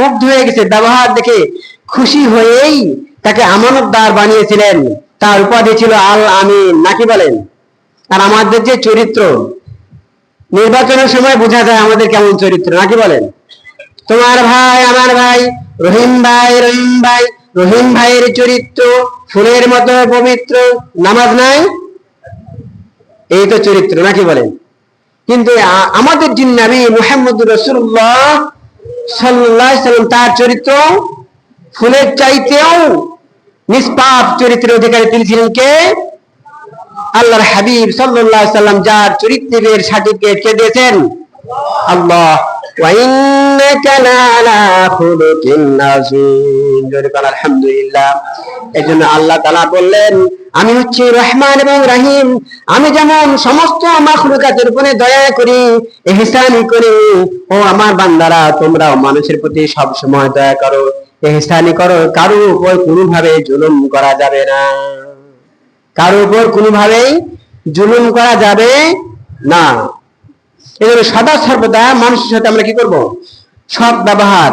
মুগ্ধ হয়ে গেছে, ব্যবহার দেখে খুশি হয়েই তাকে আমানত আমানতদার বানিয়েছিলেন। তার উপাধি ছিল আল আমিন নাকি বলেন? আর আমাদের যে চরিত্র, নির্বাচনের সময় বোঝা যায় আমাদের কেমন চরিত্র নাকি বলেন? তোমার ভাই, আমার ভাই, রহিম ভাই রহিম ভাই, রহিম ভাইয়ের চরিত্র, ফুলের মতো পবিত্র, নামাজ নাই? এই তো চরিত্র নাকি বলেন? কিন্তু আমাদের যিনি নবী মুহাম্মদ রসুল্লাহ সাল্লাহ তার চরিত্র, ফুলের চাইতেও নিষ্পাপ চরিত্রের অধিকারী তিনি ছিলেন কে? আল্লাহর হাবিব সাল্লাল্লাহু সাল্লাম, যার চরিত্রের সার্টিফিকেট কে দিয়েছেন? আল্লাহ। আলহামদুলিল্লাহ। এজন্য আল্লাহ তাআলা বললেন আমি হচ্ছি রহমান এবং রাহিম। আমি যেমন সমস্ত মাখলুকাতের উপরে দয়া করি ইহসানি করি। ও আমার বান্দারা, তোমরাও মানুষের প্রতি সব সময় দয়া করো। ইহসানি করো, কারও উপর কোনোভাবে জুলুম করা যাবে না। কারও উপর কোনোভাবেই জুলুম করা যাবে না। এজন্য সদা সর্বদা মানুষের সাথে আমরা কি করব? সৎ ব্যবহার,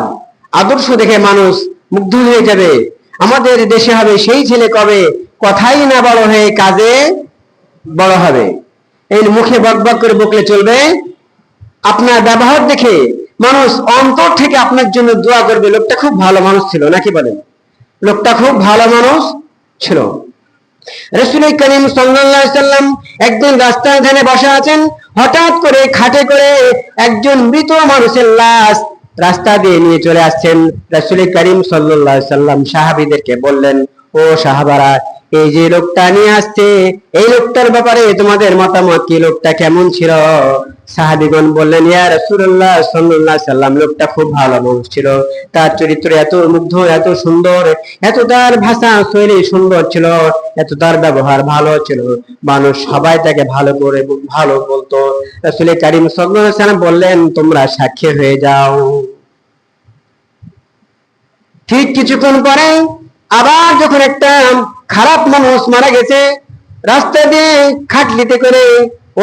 আদর্শ দেখে মানুষ মুগ্ধ হয়ে যাবে। আমাদের দেশে হবে সেই ছেলে কবে? কথাই না বড় হয়ে কাজে বড় হবে। এই মুখে বক বক করে বকলে চলবে। আপনার ব্যবহার দেখে মানুষ অন্তর থেকে আপনার জন্য দোয়া করবে। লোকটা খুব ভালো মানুষ ছিল, নাকি বলেন? লোকটা খুব ভালো মানুষ ছিল। রসুল করিম সাল্লাম একদিন রাস্তার ধারে বসে আছেন। হঠাৎ করে খাটে করে একজন মৃত মানুষের লাশ রাস্তা দিয়ে নিয়ে চলে আসছেন রসুল করিম আলাইহি সাল্লাম। সাহাবীদেরকে বললেন, ও সাহাবারা, এই যে লোকটা নিয়ে আসছে, এই লোকটার ব্যাপারে তোমাদের মতামত কি? লোকটা কেমন ছিল? সাহাবিগণ বললেন, ইয়া রাসূলুল্লাহ আলাইহি সাল্লাম, লোকটা খুব ভালো মানুষ ছিল। তার চরিত্র এত মুগ্ধ, এত সুন্দর, এত তার ভাষা শৈলী সুন্দর ছিল, এত তার ব্যবহার ভালো ছিল। মানুষ সবাই তাকে ভালো করে, ভালো বলতো। রাসূল কারীম আলাইহি সাল্লাম বললেন, তোমরা সাক্ষী হয়ে যাও। ঠিক কিছুক্ষণ পরে আবার যখন একটা খারাপ মানুষ মারা গেছে, রাস্তা দিয়ে খাটলিতে করে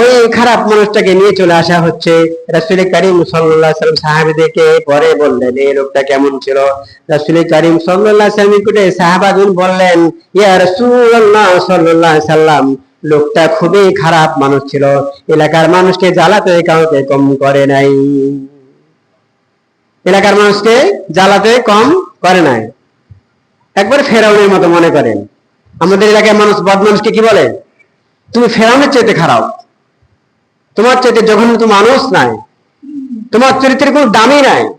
ওই খারাপ মানুষটাকে নিয়ে চলে আসা হচ্ছে। রাসুল করিম সাল্লাম সাহাবিদেরকে পরে বললেন, এই লোকটা কেমন ছিল? রাসুল করিম সাল্লাম নিকটে সাহাবাদুন বললেন, ইয়া রাসূলুল্লাহ সাল্লাহ সাল্লাম লোকটা খুবই খারাপ মানুষ ছিল। এলাকার মানুষকে জ্বালাতে কাউকে কম করে নাই। এলাকার মানুষকে জ্বালাতে কম করে নাই। একবার ফেরাউনের মতো মনে করেন। আমাদের এলাকায় মানুষ বদ মানুষকে কি বলে? তুমি ফেরাউনের চাইতে খারাপ। তোমার চাইতে জঘন্য তো মানুষ নাই। তোমার চরিত্রের কোনো দামই নাই।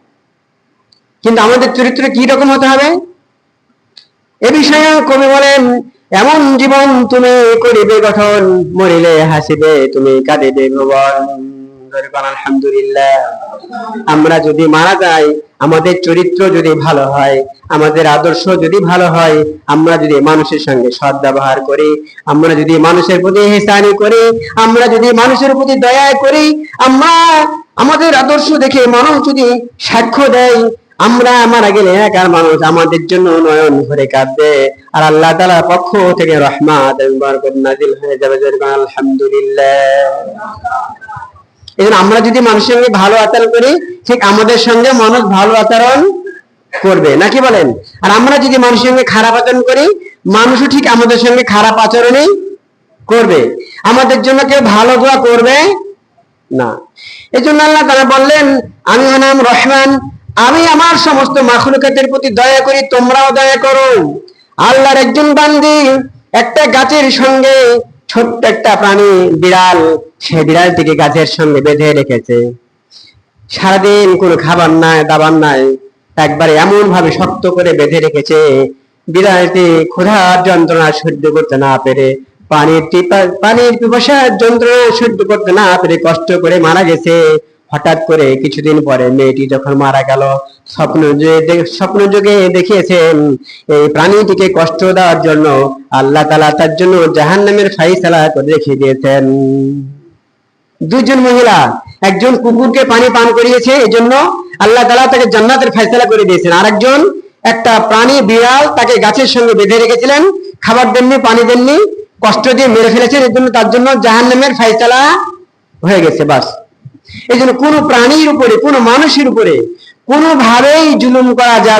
কিন্তু আমাদের চরিত্র কি রকম হতে হবে? এ বিষয়ে কবি বলেন, এমন জীবন তুমি করিবে গঠন মরিলে হাসিবে, তুমি কাঁদিবে ভুবন। ধরে আলহামদুলিল্লাহ। আমরা যদি মারা যাই, আমাদের চরিত্র যদি ভালো হয়, আমাদের আদর্শ যদি ভালো হয়, আমরা যদি মানুষের সঙ্গে সৎ ব্যবহার করি, আমরা যদি মানুষের প্রতি হেসানি করি, আমরা যদি মানুষের প্রতি দয়া করি, আমরা আমাদের আদর্শ দেখে মানুষ যদি সাক্ষ্য দেয়, আমরা মারা গেলে একার মানুষ আমাদের জন্য নয়ন ভরে কাঁদবে। আর আল্লাহ তালার পক্ষ থেকে রহমাত নাজিল হয়ে যাবে আলহামদুলিল্লাহ। জন্য আমরা যদি মানুষের সঙ্গে ভালো আচরণ করি, ঠিক আমাদের সঙ্গে মানুষ ভালো আচরণ করবে, নাকি বলেন? আর আমরা যদি মানুষের সঙ্গে খারাপ আচরণ করি, মানুষও ঠিক আমাদের সঙ্গে খারাপ আচরণই করবে। আমাদের জন্য কেউ ভালো দোয়া করবে না। এই জন্য আল্লাহ তারা বললেন, আমি হলাম রহমান, আমি আমার সমস্ত মাখলুকাতের প্রতি দয়া করি, তোমরাও দয়া করো। আল্লাহর একজন বান্দি একটা গাছের সঙ্গে ছোট্ট একটা প্রাণী বিড়াল, সে বিড়ালটিকে গাছের সঙ্গে বেঁধে রেখেছে। সারাদিন কোনো খাবার নাই, দাবার নাই, একবারে এমন ভাবে শক্ত করে বেঁধে রেখেছে। বিড়ালটি ক্ষুধার যন্ত্রণা সহ্য করতে না পেরে, পানির পানির পিপাসার যন্ত্রণা সহ্য করতে না পেরে কষ্ট করে মারা গেছে। হঠাৎ করে কিছুদিন পরে মেয়েটি যখন মারা গেল স্বপ্ন স্বপ্ন যুগে দেখিয়েছেন এই প্রাণীটিকে কষ্ট দেওয়ার জন্য আল্লাহ তালা তার জন্য জাহান নামের ফাইসালা করে রেখে দিয়েছেন। দুইজন মহিলা, একজন কুকুরকে পানি পান করিয়েছে এই জন্য আল্লাহ তালা তাকে জান্নাতের ফয়সালা করে দিয়েছেন। আরেকজন একটা প্রাণী বিড়াল তাকে গাছের সঙ্গে বেঁধে রেখেছিলেন, খাবার দেননি, পানি দেননি, কষ্ট দিয়ে মেরে ফেলেছেন এর জন্য তার জন্য জাহান নামের ফয়সালা হয়ে গেছে, বাস। এই জন্য কোনো প্রাণীর উপরে, কোনো মানুষের উপরে কোনোভাবেই জুলুম করা যাবে